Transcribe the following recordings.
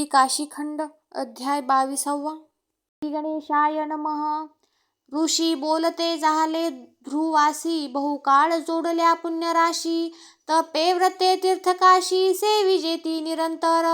श्री काशीखंड अध्याय बावीसावा. श्री गणेशाय नमः. ऋषी बोलते झाले ध्रुवासी बहुकाळ जोडल्या पुण्यराशी तपे व्रते तीर्थकाशी सेविजेती निरंतर.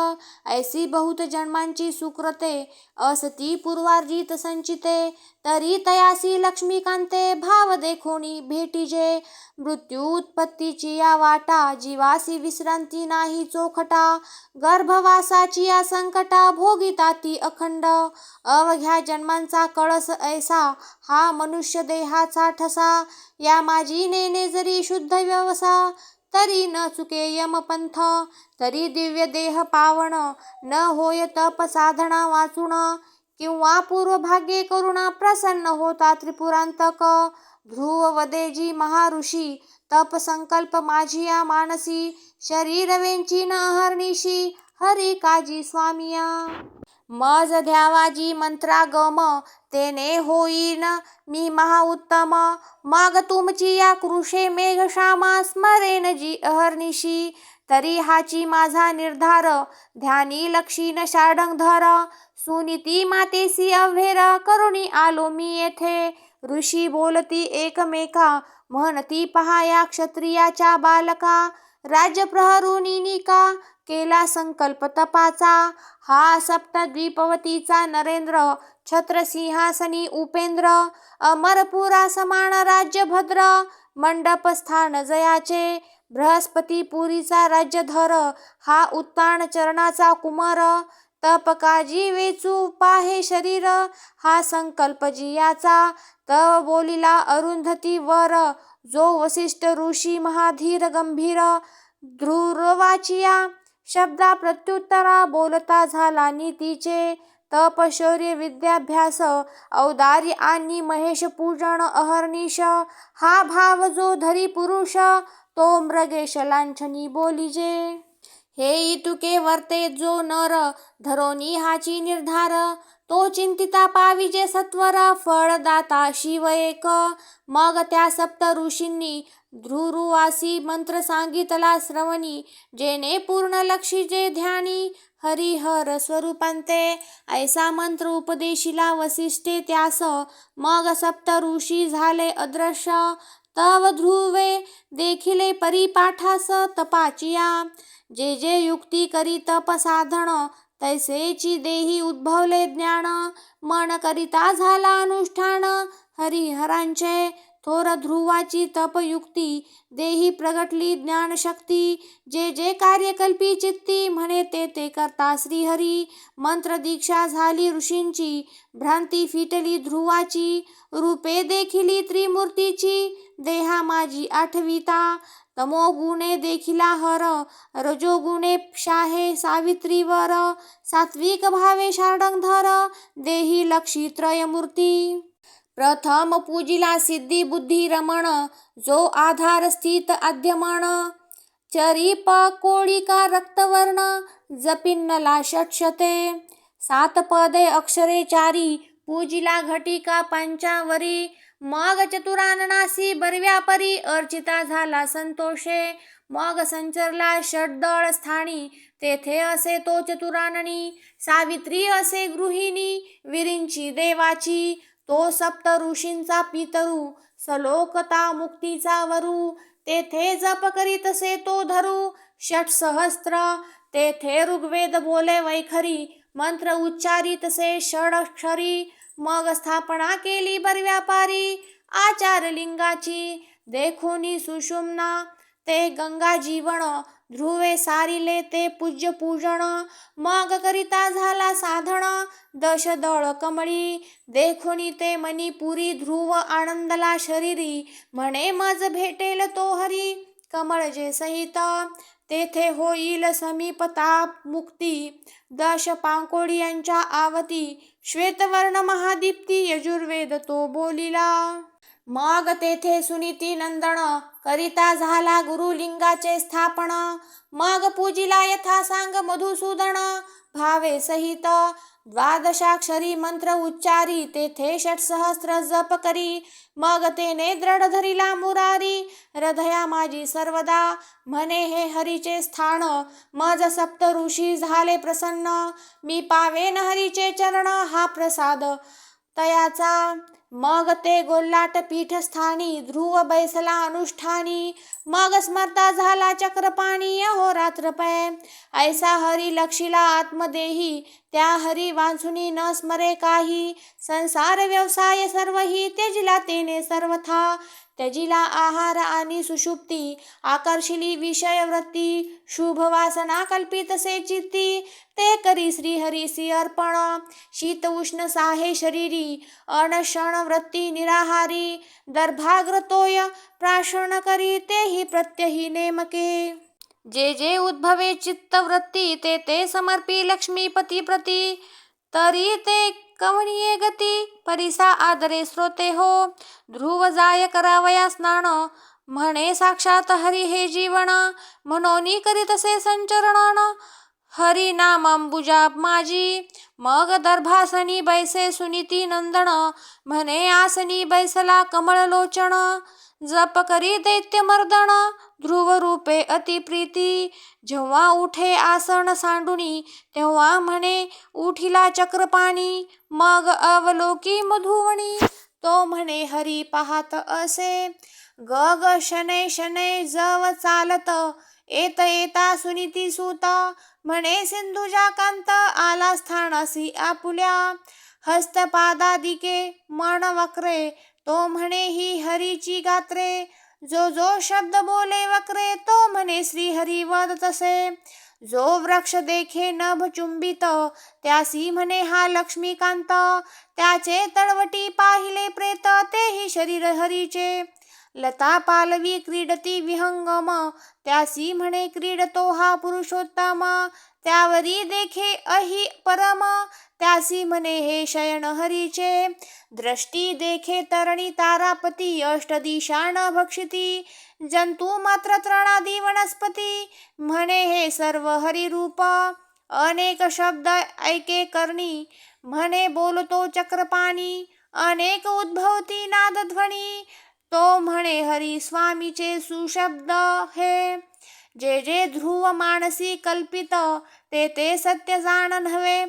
ऐसी बहुत जन्मांची सुकृते असती पूर्वार्जित संचिते तरी तयासी लक्ष्मीकांते भाव देखोणी भेटीजे मृत्यू उत्पत्तीची या वाटा जीवासी विश्रांती नाही चोखटा. गर्भवासाची या संकटा भोगिता ती अखंड. अवघ्या जन्मांचा कळस ऐसा हा मनुष्य देहाचा ठसा. या माझी नेने जरी शुद्ध व्यवसा तरी न चुके यमपंथ तरी दिव्य देह पावण न होय तप साधना वाचून किंवा पूर्वभाग्ये करुणा प्रसन्न होता त्रिपुरांतक ध्रुव वदेजी महाऋषी तप संकल्प माझी या मानसी शरीर वेंची न हरणीशी हरी काजी स्वामिया। मज द्यावाजी मंत्रागम तेने होईन मी महाउत्तम. मग तुमची या कृषे मेघश्यामा स्मरेन जी अहर्निशी. तरी हाची माझा निर्धार ध्यानी लक्षीन शाडंगधर. सुनीती मातेसी अव्हेर करुणी आलो मी येथे. ऋषी बोलती एकमेका म्हणती पहा या क्षत्रियाच्या बालका. राज्य प्रहरुनी का केला संकल्प तपाचा. हा सप्तद्वीपवतीचा नरेंद्र छत्रसिंहासनी उपेंद्र अमरपुरा समान राज्य भद्र मंडपस्थान जयाचे बृहस्पतीपुरीचा राज्यधर हा उत्तान चरणाचा कुमार तपकाजी वेचू पाहे शरीर हा संकल्प जियाचा. तव बोलिला अरुंधती वर जो वसिष्ठ ऋषी महाधीर गंभीर ध्रुरवाचिया शब्दा प्रत्युत्तरा बोलता झाला नीतीचे. तिचे तपशौर्य विद्याभ्यास औदार्य आणि महेश पूजन अहर्निश. हा भाव जो धरी पुरुष तो मृगेश लांछनी बोलिजे. हे इतुके वर्ते जो नर धरोनी हाची निर्धार. तो चिंतिता पाविजे सत्वर फळदाता शिव एक. मग त्या सप्त ऋषींनी ध्रुरुवासी मंत्र सांगितला श्रवणी जेने पूर्ण लक्षीजे ध्यानी हरिहर स्वरूपांते. ऐसा मंत्र उपदेशिला वसिष्ठे त्यास मग सप्त ऋषी झाले अदृश्य. तव ध्रुवे देखिले परिपाठास तपाचिया. जे जे युक्ती करी तप साधन तैसेची देही उद्भवले ज्ञान. मन करिता झाला अनुष्ठान हरिहरांचे थोर ध्रुवाची तपयुक्ती देही प्रगटली ज्ञानशक्ती जे जे कार्यकल्पी चित्ती म्हणे ते ते करता श्रीहरी. मंत्र दीक्षा झाली ऋषींची भ्रांती फिटली ध्रुवाची रूपे देखिली त्रिमूर्तीची देहा माझी आठविता. तमोगुणे देखिला हर रजोगुणे शाहे सावित्रीवर. सात्विक भावे शार्डंगधर देही लक्षी त्रयमूर्ती. प्रथम पूजिला सिद्धी बुद्धी रमण जो आधार स्थित अध्यमण. चरीप कोळिका रक्तवर्ण जपिन्नला षटशते. सात पदे अक्षरे चारी पूजिला घटिका पंचावरी. मग चतुराननासी बरव्यापरी अर्चिता झाला संतोषे. मग संचरला षड्दळ स्थानी तेथे असे तो चतुराननी. सावित्री असे गृहिणी विरिंची देवाची. तो सप्त ऋषींचा पितरू सलोकता मुक्तीचा वरू तेथे जप करीतसे तो धरू षटसहस्त्र तेथे ऋग्वेद बोले वैखरी मंत्र उच्चारितसे षडक्षरी मग स्थापना केली बरव्यापारी आचार लिंगाची देखोनी सुषुम्ना ते गंगा जीवन ध्रुवे सारिले ते पूज्य पूजन मग करिता झाला साधन दश दळ कमळी देखोनी ते मणिपुरी ध्रुव आनंदला शरीरी म्हणे मज भेटेल तो हरी कमळ जे सहित तेथे होईल समीपताप मुक्ती दश पांकोळी यांच्या आवती श्वेतवर्ण महादीप्ती यजुर्वेद तो बोलिला मग तेथे सुनीती नंदन करिता झाला गुरुलिंगाचे स्थापन. मग पूजिला यथा सांग मधुसूदन. भावे सहित द्वादशाक्षरी मंत्र उच्चारी तेथे षटसहस्र जप करी. मग तेने दृढ धरिला मुरारी. हृदया माझी सर्वदा म्हणे हे हरीचे स्थान. मज सप्त ऋषी झाले प्रसन्न. मी पावेन हरीचे चरण हा प्रसाद. तयाचा मग ते गोल्लाट पीठस्थानी ध्रुव बैसला अनुष्ठानी मग स्मरता झाला चक्रपाणी अहोरात्र पै. ऐसा हरी लक्षिला आत्मदेही त्या हरी वांसुनी न स्मरे काही. संसार व्यवसाय सर्वही त्यजिला तेने सर्वथा. त्यजिला आहार आणि सुषुप्ती आकर्षिली विषय वृत्ती शुभ वासना कल्पितसे चित्ती ते करी श्रीहरीसी अर्पण शीत उष्ण साहे शरीरी अनशण वृत्ती निराहारी दर्भाग्रतोय प्राशन करी तेही प्रत्यही नेमके. जे जे उद्भवे चित्तवृत्ती ते ते समर्पी लक्ष्मीपती प्रती तरी ते कवणीये गती परिसा आदरे श्रोते हो ध्रुव जाय करावया स्नान म्हणे साक्षात हरी हे जीवन मनोनी करी तसे संचरण. हरी नामांबुजा माझी मग दर्भासनी बैसे सुनीती नंदन म्हणे आसनी बैसला कमळ लोचन. जप करी दैत्य मर्दन ध्रुव रूपे अति प्रीती. जेव्हा उठे आसन सांडुनी तेव्हा म्हणे उठिला चक्रपाणी मग अवलोकी मधुवणी तो म्हणे हरी पाहत असे. ग ग शनै शनै जव चालत. येत येता सुनीती सुत. म्हणे सिंधुजा कांत आला स्थानासी आपुल्या. हस्तपादादिके मन वक्रे. तो म्हणे ही हरीची गात्रे. जो जो शब्द बोले वक्रे तो म्हणे श्रीहरी वद तसे. जो वृक्ष देखे नभ चुंबित त्यासी म्हणे हा लक्ष्मीकांत त्याचे तळवटी पाहिले प्रेत तेही शरीर हरीचे. लता पालवी क्रीडती विहंगम त्यासी म्हणे क्रीडतो हा पुरुषोत्तम. त्यावरी देखे अहि परम त्यासी म्हणे हे शयन हरीचे. दृष्टी देखे तरणी तारापती अष्टदिशान भक्षिती. जंतू मात्र त्रणादी वनस्पती. म्हणे हे सर्व हरिरूप. अनेक शब्द ऐके करणी. म्हणे बोलतो चक्रपाणी. अनेक उद्भवती नादध्वनी. तो म्हणे हरी स्वामीचे सुशब्द हे. जे जे ध्रुव मानसी कल्पित ते ते सत्य जाणन हवे.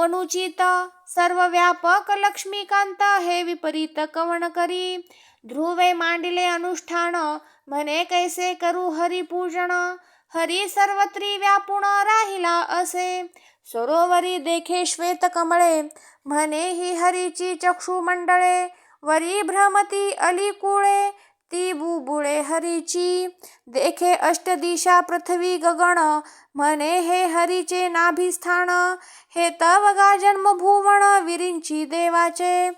अनुचित सर्व व्यापक लक्ष्मीकांत हे विपरीत कवण करी. ध्रुवे मांडिले अनुष्ठान म्हणे कैसे करू हरी पूजन हरी सर्वत्री व्यापुण राहिला असे. सरोवरी देखे श्वेत कमळे. म्हणे ही हरीची चक्षु मंडळे. वरी भ्रमती अलिकुळे. ती बुबुळे हरीची. देखे अष्टदिशा पृथ्वी गगण म्हणे हे हरीचे नाभिस्थान. हे तवगा जन्मभुवन विरिंची देवाचे.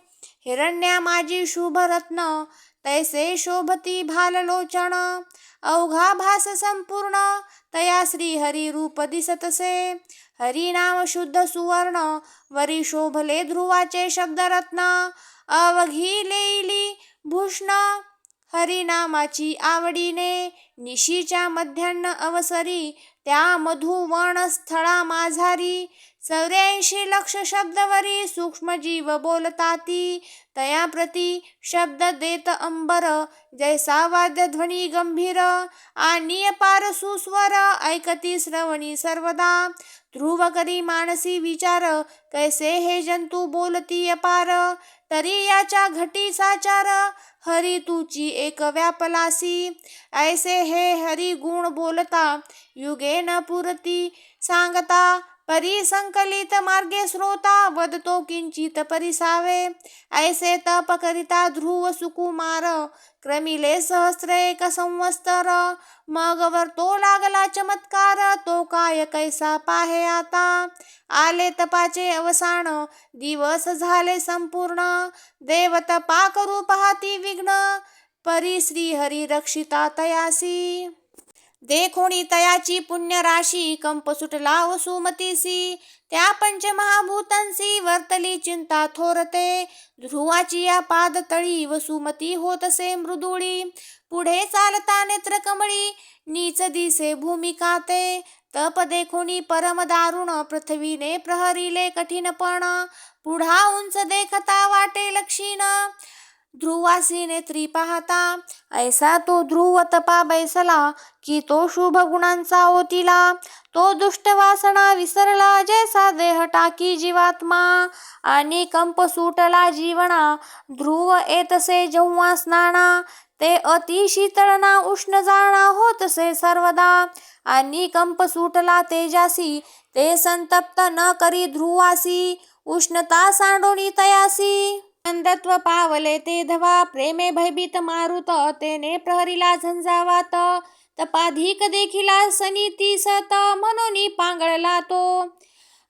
हिरण्या माझी शुभरत्न. तैसे शोभती भाललोचन। अवघा भास संपूर्ण। तया श्री रूप दिसतसे। हरिनाम शुद्ध सुवर्ण। वरी शोभले ध्रुवाचे शब्दरत्न। अवघी लेईली भूषण। हरिनामाची आवडीने निशीच्या मध्यान्न अवसरी त्या मधुवण स्थळा माझारी चौऱ्याऐंशी लक्ष शब्दवरी सूक्ष्मजीव बोलताती. तया प्रती शब्द देत अंबर जैसा वाद्य ध्वनी गंभीर आणि पार सुस्वर ऐकती श्रवणी सर्वदा. ध्रुव करी मानसी विचार कैसे हे जंतू बोलती अपार तरी याच्या घटी साचार हरी तुची एक व्यापलासी. ऐसे हे हरी गुण बोलता युगे न पुरती सांगता परी संकलित मार्गे श्रोता वदतो किंचित परिसावे. ऐसे तप करिता ध्रुव सुकुमार क्रमिले सहस्र एक संवत्सर. मग वर तो लागला चमत्कार तो काय कैसा पाहे आता? आले तपाचे अवसान दिवस झाले संपूर्ण. देव तपा करू पाहती विघ्न परी श्री हरी रक्षिता तयासी. देखोणी तयाची पुण्य राशी कंप सुटला सुमतीसी. त्या पंचमहाभूतांसी वर्तली चिंता थोरते. ध्रुवाची या पादतळी वसुमती होतसे मृदुळी. पुढे चालता नेत्र कमळी नीच दिसे भूमिका ते तप देखोणी परम दारुण पृथ्वीने प्रहरीले कठीणपण. पुढा उंच देखता वाटे लक्षीण. ध्रुवासी नेत्री पाहता ऐसा तो ध्रुव तपा बैसला की तो शुभ गुणांचा ओतिला. तो दुष्ट वासना विसरला जैसा देह टाकी जीवात्मा. आणि कंप सुटला जीवना ध्रुव येतसे जेव्हा स्नाना. ते अति शीतळना उष्ण जाणा होतसे सर्वदा. आणि कंप सुटला तेजासी ते संतप्त न करी ध्रुवासी. उष्णता सांडोनी तयासी. नंदत्व पावले ते धवा प्रेमे भयभीत मारुत तेने प्रहरीला झंझावात. तपाधिक देखिला सनीती सत मनोनी पांगळला तो.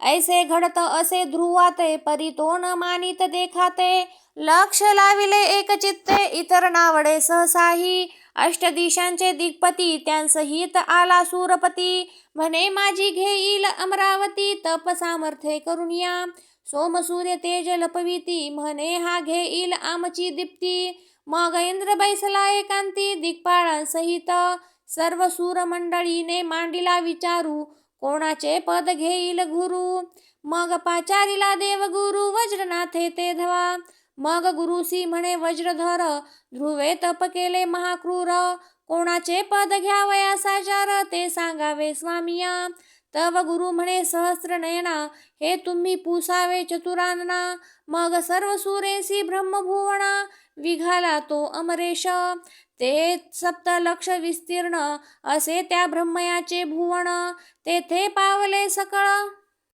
ऐसे घडत असे ध्रुवाते परी तो मानित देखाते. लक्ष लाविले एक चित्ते इतर नावडे सहसाही. अष्टदिशांचे दिग्पती त्यांसहित आला सूरपती. म्हणे माझी घेईल अमरावती तप सामर्थ्ये करून या. सोम सूर्य तेज लपविती म्हणे हा घेईल आमची दीप्ती. मग इंद्र बैसला एकांती दिग्पाळांसहित सर्व सूरमंडळीने मांडिला विचारू कोणाचे पद घेईल गुरु? मग पाचारीला देवगुरु वज्रनाथे ते धवा. मग गुरुसी म्हणे वज्रधर ध्रुवे तप केले महाक्रूर. कोणाचे पद घ्यावया साचार ते सांगावे स्वामिया. तव गुरु म्हणे सहस्र नयना हे तुम्ही पुसावे चतुरानना मग सर्व सुरेसी ब्रह्मभुवना विघाला तो अमरेश. ते सप्त लक्ष विस्तीर्ण असे त्या ब्रह्मयाचे भुवन तेथे पावले सकळ.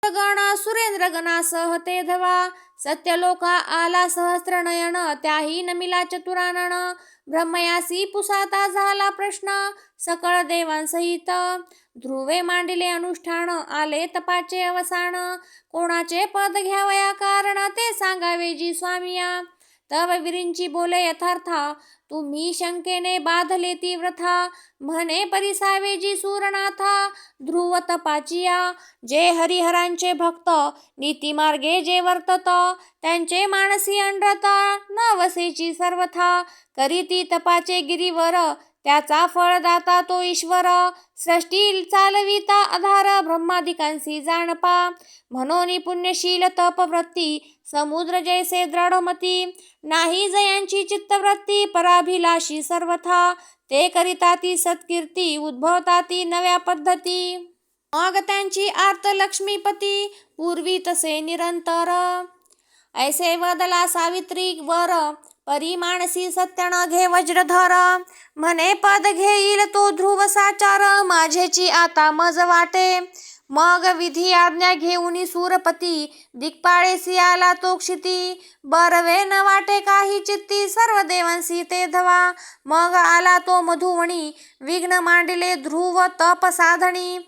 गण सुरेंद्र गणासह ते धवा सत्यलोका आला सहस्र नयन त्याही नमिला चतुरानन. ब्रह्मयासी पुसाता झाला प्रश्न सकळ देवांसहित. ध्रुवे मांडिले अनुष्ठान आले तपाचे अवसान. कोणाचे पद घ्यावया कारण ते सांगावे जी स्वामिया. तव विरिंची बोले यथार्था तुम्ही शंकेने बाधले ती व्रथा म्हणे परिसावे जी सूरनाथा ध्रुव तपाचिया जे हरिहरांचे भक्त नीतिमार्गे जे वर्तत त्यांचे मानसी अंडता न वसेची सर्वथा. करीती तपाचे गिरीवर त्याचा फळदाता तो ईश्वर. सृष्टी चालविता आधार ब्रह्मादिकांसी जाणपा. म्हणून पुण्यशील तपवृत्ती समुद्र जैसे दृढमती. नाही जयांची चित्तवृत्ती पराभिलाषी सर्वथा. ते करिता ती सत्कीर्ती उद्भवता ती नव्या पद्धती. मग त्यांची आर्त लक्ष्मीपती पूर्वी तसे निरंतर. ऐसे वदला सावित्री वर परिमाणसी सत्यन घे वज्रधर. म्हणे पद घेईल तो ध्रुव साचार. माझेची आता मज वाटे. मग विधी आज्ञा घेऊन सूरपती दिक्पाळेसी आला तो क्षिती. बरवे न वाटे काही चित्ती सर्व देवांसी ते धवा. मग आला तो मधुवणी विघ्न मांडिले ध्रुव तप साधणी.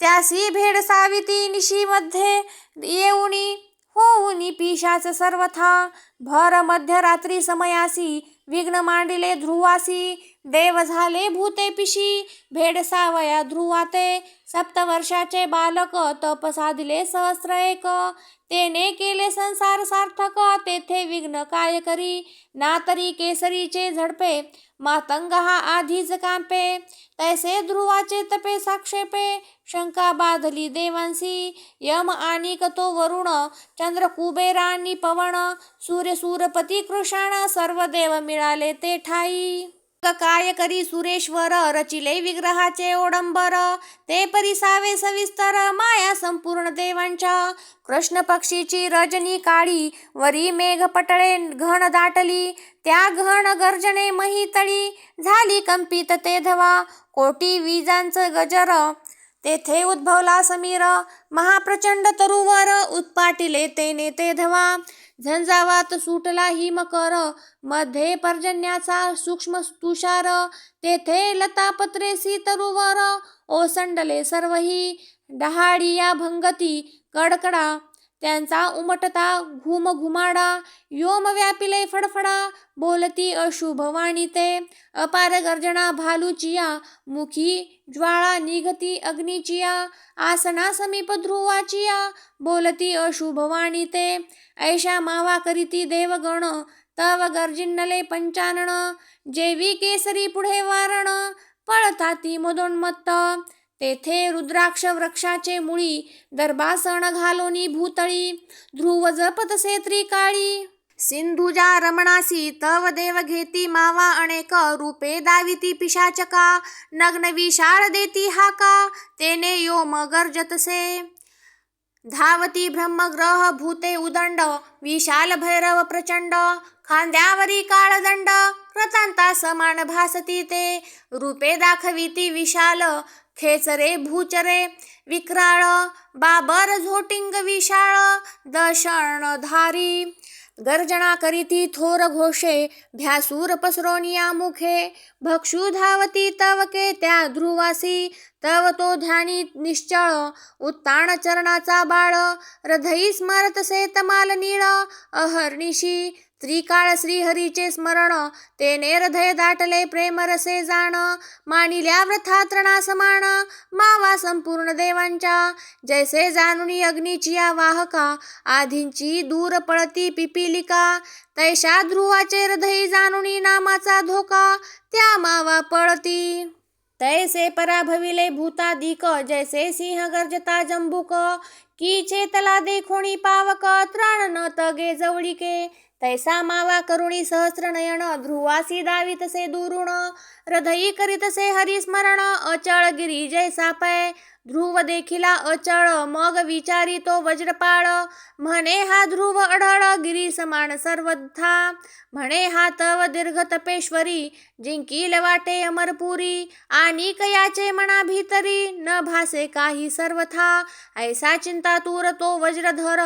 त्यासी भेड साविती निशीमध्ये येऊनी. होऊनी पिशाच सर्वथा. भर मध्यरात्री समयासी विघ्न मांडिले ध्रुवासी देव झाले भूते पिशी भेडसावया ध्रुवाते ध्रुवाते सप्तवर्षाचे बालक तप साधिले सहस्र एक. तेने केले संसार सार्थक तेथे विघ्न काय करी? ना तरी केसरीचे झडपे मातंग हा आधीच कांपे. तैसे ध्रुवाचे तपे साक्षेपे. शंका बाधली देवांसी यम आणि तो वरुण. चंद्र कुबेरानी पवन. सूर्य सूरपती कृषाण. सर्व देव मिळाले ते ठाई. काय करी सुरेश्वर रचिले विग्रहाचे ओडंबर. ते परिसावे सविस्तर माया संपूर्ण देवांच्या. कृष्ण पक्षीची रजनी काळी वरी मेघ पटळे घन दाटली. त्या घन गर्जने महितळी झाली कंपित ते धवा. कोटी विजांचं गजर तेथे उद्भवला समीर. महाप्रचंड तरुवर उत्पाटिले तेने ते धवा. झंझावात सुटला हिमकरमध्ये पर्जन्याचा सूक्ष्म तुषार. तेथे लतापत्रेसी तरुवर ओसंडले सर्वही. डहाडिया भंगती कडकडा त्यांचा उमटता घुम घुमाडा योम व्यापिले फडफडा बोलती अशुभवाणी ते अपार गर्जना भालुचिया मुखी ज्वाळा निघती अग्निचिया आसना समीप ध्रुवाचिया बोलती अशुभवाणी ते ऐशा मावा करीती देवगण तव गर्जिन्नले पंचानन जेवी केसरी पुढे वारण पळताती मदोन्मत्त. तेथे रुद्राक्ष वृक्षाचे मुळी दर्भासन घालोनी भूतळी ध्रुव जपतसे त्रिकाळी सिंधुजा रमणासी तव देव घेती मावा अनेक रूपे दाविती पिशाचका नग्न विशाळ देती हाका तेने यो गर्जतसे धावती ब्रह्मग्रह भूते उदंड विशाल भैरव प्रचंड खांद्यावरी काळदंड कृतांता समान भासती ते. रूपे दाखविती विशाल खेचरे भूचरे. विक्राळ बाबर झोटिंग विशाळ दशणधारी गर्जना करीती थोर घोषे भ्यासूर पसरोनिया मुखे. भक्षू धावती तवके त्या ध्रुवासी तव तो ध्यानी निश्चळ. उत्ताण चरणाचा बाळ हृदयी स्मरत तमाल नीळ अहर्निशी. त्रिकाळ श्रीहरीचे स्मरण तेने हृदय दाटले प्रेमरसे जाण मानिल्या व्रथा तृणा समान मावा संपूर्ण देवांच्या. जैसे जाणुनी अग्नीची या वाहका आधींची दूर पळती पिपिलिका. तैशा ध्रुवाचे हृदय जाणुनी नामाचा धोका त्या मावा पळती. तैसे पराभविले भूतादिक जैसे सिंह गर्जता जंबुक. की चेतला देखोणी पावक त्राण न तगे जवळीके. तैसा मावा करुणी सहस्र नयन ध्रुवासी दावितसे दुरुण हृदयी करीतसे हरिस्मरण अचळ गिरी जैसा पै ध्रुव देखिला अचळ मग विचारी तो वज्रपाळ म्हणे हा ध्रुव अढळ गिरी समान सर्वथा म्हणे हा तव दीर्घ तपेश्वरी जिंकील वाटे अमरपुरी आणि कयाचे मना भीतरी न भासे काही सर्वथा ऐसा चिंता तूर तो वज्रधर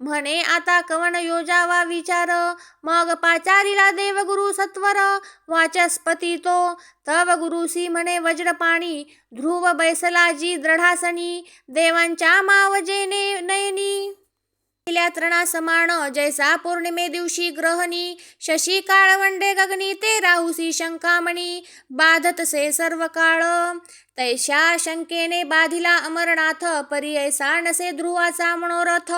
म्हणे आता कवन योजावा विचार मग पाचारीला देवगुरु सत्वर वाचस्पती तो तव गुरुसी म्हणे वज्रपाणी ध्रुव बैसलाजी दृढासनी देवांच्या मावजेने नयनी. केल्या तृणा समान जैसा पौर्णिमे दिवशी ग्रहणी शशी काळवंडे गगनी ते राहुसी शंकामणी बाधतसे सर्व काळ. तैशा शंकेने बाधिला अमरनाथ परी ऐसा नसे ध्रुवाचा मनोरथ.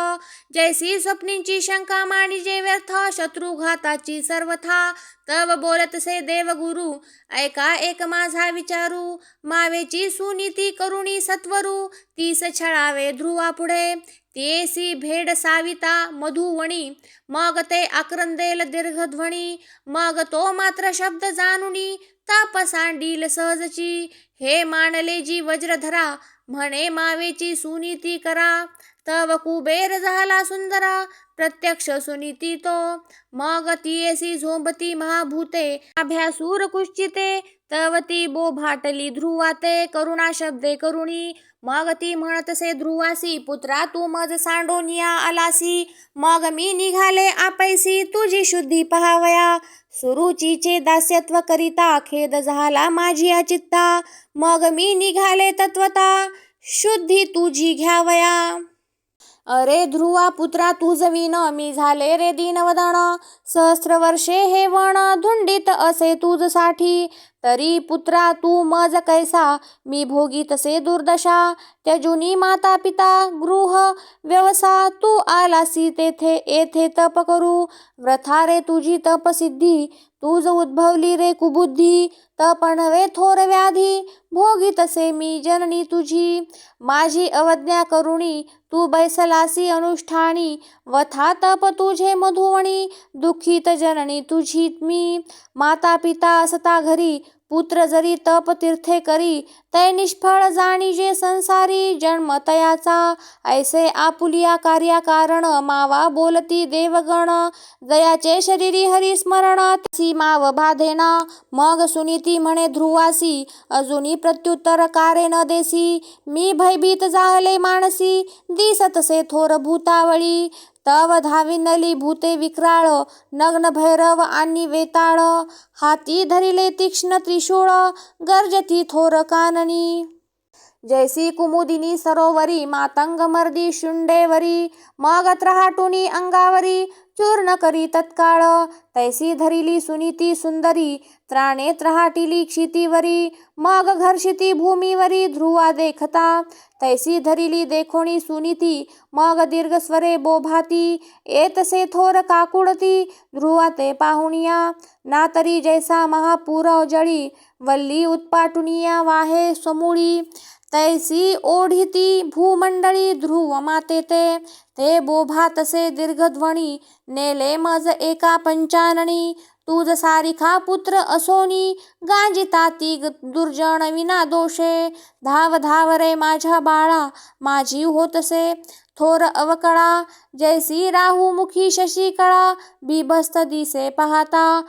जैसी स्वप्नींची शंका माणी जे व्यर्थ शत्रुघाताची सर्वथा. तव बोलतसे देवगुरु ऐका एक माझा विचारू. मावेची सुनीती करुणी सत्वरू तीस छळावे ध्रुवा पुढे. तेसी भेड साविता मधुवणी मग ते आक्रंदेल दीर्घध्वनी मग तो मात्र शब्द जानुनी तापसांडील सहजची हे मानले जी वज्रधरा म्हणे मावेची सुनीती करा तव कुबेर झाला सुंदरा प्रत्यक्ष सुनीती तो मग तियेसी झोंबती महाभूते अभ्यासूर कुश्चिते तव ती ध्रुवा ध्रुवाते करुणा शब्दे करुणी. मग ती म्हणतसे ध्रुवासी पुत्रा तू मज सांडोनिया आलासी. मग मी निघाले आपैसी तुझी शुद्धी पहावया. सुरुचीचे दास्यत्व करिता खेद झाला माझी अचित्ता. मग मी निघाले तत्वता शुद्धी तुझी घ्यावया. अरे ध्रुवा पुत्रा तुझविन मी झाले रे दीनवदन. सहस्र वर्षे हे वण धुंडीत असे तुझसाठी. तरी पुत्रा तू मज कैसा? मी भोगी तसे दुर्दशा. त्यजुनी माता पिता गृह व्यवसा तू आलासी तेथे येथे तप करू. व्रथा रे तुझी तपसिद्धी तुझ उद्भवली रे कुबुद्धी तपणवे थोर व्याधी. भोगी तसे मी जननी तुझी. माझी अवज्ञा करुणी तू बैसलासी अनुष्ठानी. वथा तप तुझे मधुवणी दुःखित जननी तुझी मी. माता पिता असता घरी पुत्र जरी तप तीर्थे करी तै निष्फळ जाणी जे संसारी जन्म तयाचा ऐसे आपुलिया कार्या कारण मावा बोलती देवगण दयाचे शरीरी हरिस्मरण ती माव बाधेना मग सुनीती म्हणे ध्रुवासी अजूनी प्रत्युत्तर कारे न देसी मी भयभीत जाहले मानसी दिसतसे थोर भूतावळी तव धाविनली भूते विक्राळ नग्न भैरव आणि वेताळ. हाती धरिले तीक्ष्ण त्रिशूळ गर्जती थोर काननी. जैसी कुमुदिनी सरोवरी मातंग मर्दी शुंडेवरी मग त्रहाटुनी अंगावरी चूर्ण करी तत्काळ. तैसी धरिली सुनीती सुंदरी त्राणेत रहाटिली क्षितीवरी मग घर्षिती भूमीवरी ध्रुवा देखता. तैसी धरिली देखोणी सुनीती मग दीर्घस्वरे बोभाती. येतसे थोर काकुडती ध्रुवा ते पाहुणिया. ना तरी जैसा महापुरव जळी वल्ली उत्पाटुनिया वाहे समूळी. तैसी ओढिती भूमंडळी ध्रुव माते ते. ते बोभा तसे दीर्घध्वनी नेले मज एका तुझ सारिखा पुत्र असोनी गांजिता ती ग- दुर्जन विना दोषे. धाव धाव रे माझ्या बाळा माझी होतसे थोर अवकळा जैसी राहू मुखी शशिकळा बिभस्त दिसे पाहता.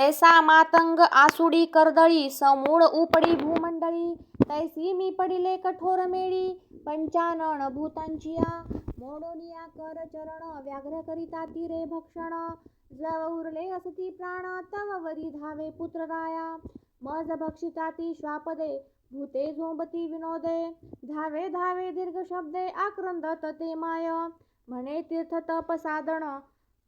ऐसा मातंग आसुडी कर्दळी समूळ उपडी भूमंडळी. तैसी मी पडिले कठोर मेळी पंचानन भूतांचिया. मोडोनिया कर चरण व्याघ्र करिता ती रे भक्षण. जव उरले असती प्राण तव वरी धावे पुत्र राया. मज भक्षिता ती श्वापदे भूते झोंबती विनोदे. धावे धावे दीर्घ शब्दे आक्रंदत ते माय. म्हणे तीर्थ तप साधन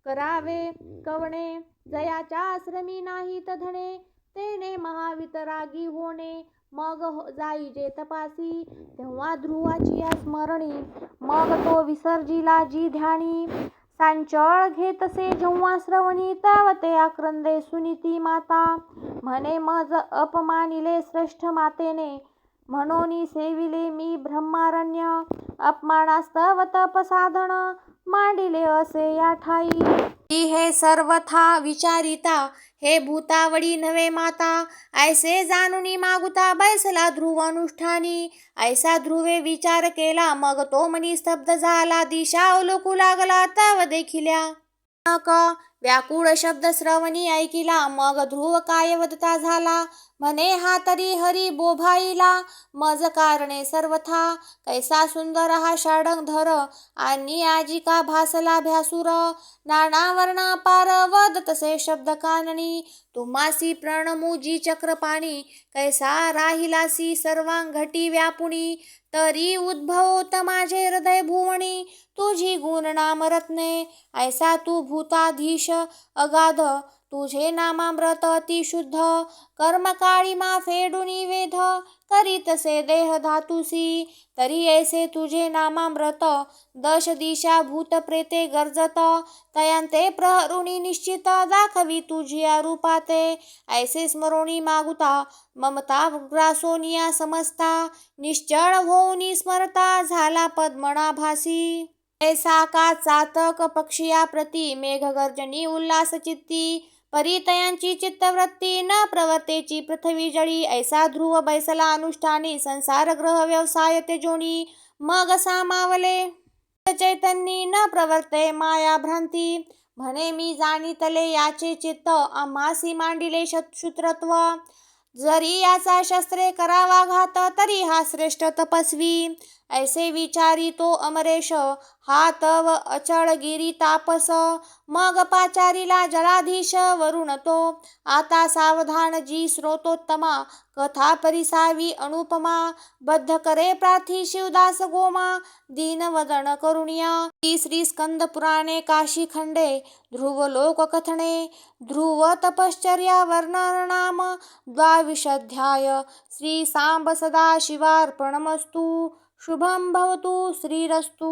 करावे कवणे. जयाच्या आश्रमी नाही तधणे तेने महावितरागी होणे. मग हो- जाई जे तपासी तेव्हा ध्रुवाची या स्मरणी मग तो विसर्जिला जी ध्यानी. सांचळ घेतसे जेव्हा श्रवणी तावते आक्रंदे सुनीती माता. म्हणे मज अपमानिले श्रेष्ठ मातेने. म्हणून सेविले मी ब्रह्मारण्य. अपमानास्तव तपसाधन मांडिले असे या ठाई. की हे सर्वथा विचारिता हे भूतावळी नवे माता. ऐसे जाणुनी मागुता बैसला ध्रुव अनुष्ठानी. ऐसा ध्रुवे विचार केला मग तो मनी स्तब्ध झाला दिशा अवलोकू लागला तव देखिल्या. व्याकुळ शब्द श्रवणी ऐकिला मग ध्रुव काय वदता झाला? म्हणे हा तरी हरी बोभाईला मज कारणे सर्वथा कैसा सुंदर हा षडंधर आणि आजी का भासला भ्यासुर नाना वर्णा पार वद तसे शब्द काननी तुम्हासी प्रणमुजी चक्रपाणी कैसा राहिलासी सर्वांघटी व्यापुणी तरी उद्भवत माझे हृदय भुवणी तुझी गुण नाम रत्ने ऐसा तू भूताधीश अगाध. तुझे नामामृत अति शुद्ध कर्मकाळी मा फेडुनी वेध करीतसे देह धातुसी तरी ऐसे तुझे नामामृत. दश दिशा भूत प्रेते गर्जत तयांते प्रहरुणी निश्चित. दाखवी तुझी रूपाते ऐसे स्मरोणी मागुता. ममता ग्रासोनिया समजता निश्चळ होऊनी स्मरता. झाला पद्मनाभासी. ऐसा का चातक पक्षियाप्रती मेघगर्जनी उल्हासचित्ती परितयांची चित्तवृत्ती न प्रवर्तेची पृथ्वी जळी ऐसा ध्रुव बैसला अनुष्ठानी संसार ग्रह व्यवसाय तेजोनी मग सामावले. चैतन्य न प्रवर्ते माया भ्रांती म्हणे मी जाणीतले याचे चित्त आम्हासी मांडिले शूत्रत्व. जरी याचा शस्त्रे करावा घात तरी हा श्रेष्ठ तपस्वी. ऐसे विचारी तो अमरेश हा तव अचळ गिरी तापस. मग पाचारीला जलाधीश वरुण तो. आता सावधान जी स्रोतोत्तमा कथा परिसावी अनुपमा. बद्ध करे प्रार्थी शिवदास गोमा. दीनवदन करुणिया. ती श्री स्कंद पुराणे काशी खंडे. ध्रुव लोक कथने. ध्रुव तपश्चर्या वर्णनाम द्वाविशध्याय श्री सांब सदा शिवार्पणमस्तु. शुभं भवतु श्रीरस्तु।